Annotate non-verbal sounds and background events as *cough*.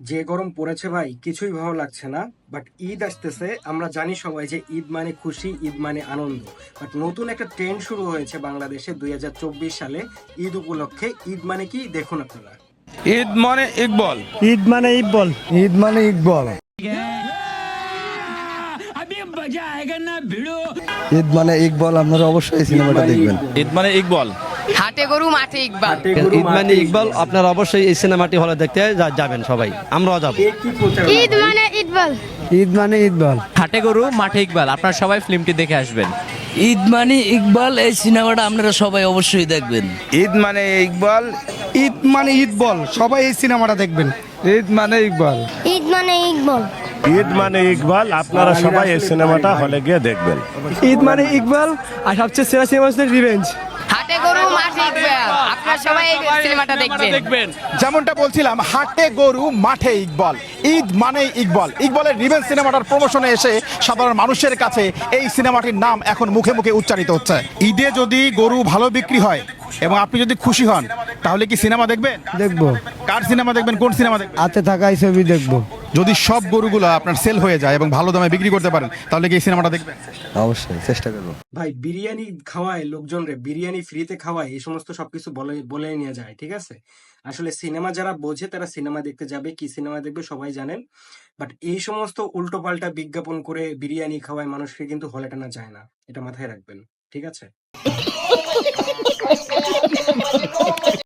যে গরম পড়েছে ভাই কিছুই ভালো লাগছে না। বাট ঈদ আসতেছে আমরা জানি সবাই যে ঈদ মানে খুশি ঈদ মানে আনন্দ। বাট নতুন একটা ট্রেন্ড শুরু হয়েছে বাংলাদেশে দুই হাজার চব্বিশ সালে। ঈদ উপলক্ষে ঈদ মানে কি? দেখুন আপনারা। ঈদ মানে ইকবল। ঈদ মানে ইকবল ঈদ মানে ইকবল। ঈদ মানে ইকবল আপনারা অবশ্যই সিনেমাটা দেখবেন। ঈদ মানে ইকবল। হাটে গরু মাঠে ইকবাল। ঈদ মানে ইকবল আপনারা অবশ্যই এই সিনেমাটি হলে দেখতে যাবেন সবাই। আমরাও যাব। ঈদ মানে ইকবাল ঈদ মানে ইকবল হাটে গরু মাঠে ইকবাল। আপনারা সবাই ফিল্মটি দেখে আসবেন। ঈদ মানে ইকবাল এই সিনেমাটা আপনারা সবাই অবশ্যই দেখবেন। ঈদ মানে ইকবাল। ঈদ মানে ঈদ বল সবাই এই সিনেমাটা দেখবেন। ঈদ মানে ইকবল। ঈদ মানে ইকবল। ঈদ মানে ইকবাল। আপনারা সবাই এই সিনেমাটা হলে গিয়ে দেখবেন। ঈদ মানে ইকবাল। আর সবচেয়ে সেরা সিনেমা হচ্ছে রিভেঞ্জ মাঠে ইকবাল আপনারা সবাই সিনেমাটা দেখবেন। যেমনটা বলছিলাম হাটে গরু মাঠে ইকবল। ঈদ মানে ইকবল। ইকবলের রিভেন সিনেমাটার প্রমোশনে এসে সাধারণ মানুষের কাছে এই সিনেমাটির নাম এখন মুখে মুখে উচ্চারিত হচ্ছে। ঈদে যদি গরু ভালো বিক্রি হয় এবং আপনি যদি খুশি হন তাহলে কি সিনেমা দেখবেন দেখব। কার সিনেমা দেখবেন? কোন সিনেমা দেখবেন? হাতে থাকা এই ছবি দেখব। যদি সব গরুগুলো আপনার সেল হয়ে যায় এবং ভালো দামে বিক্রি করতে পারেন তাহলে কি এই সিনেমাটা দেখবেন? অবশ্যই চেষ্টা করব। ভাই বিরিয়ানি খাওয়ায় লোকজনরে বিরিয়ানি ফ্রিতে খাওয়ায় এই সমস্ত সবকিছু বলে বলে নিয়ে যায় ঠিক আছে? আসলে সিনেমা যারা বোঝে তারা সিনেমা দেখতে যাবে কি সিনেমা দেখবে সবাই জানেন। বাট এই সমস্ত উল্টোপাল্টা বিজ্ঞাপন করে বিরিয়ানি খাওয়ায় মানুষকে কিন্তু হলে টানা যায় না এটা মাথায় রাখবেন ঠিক আছে? *laughs*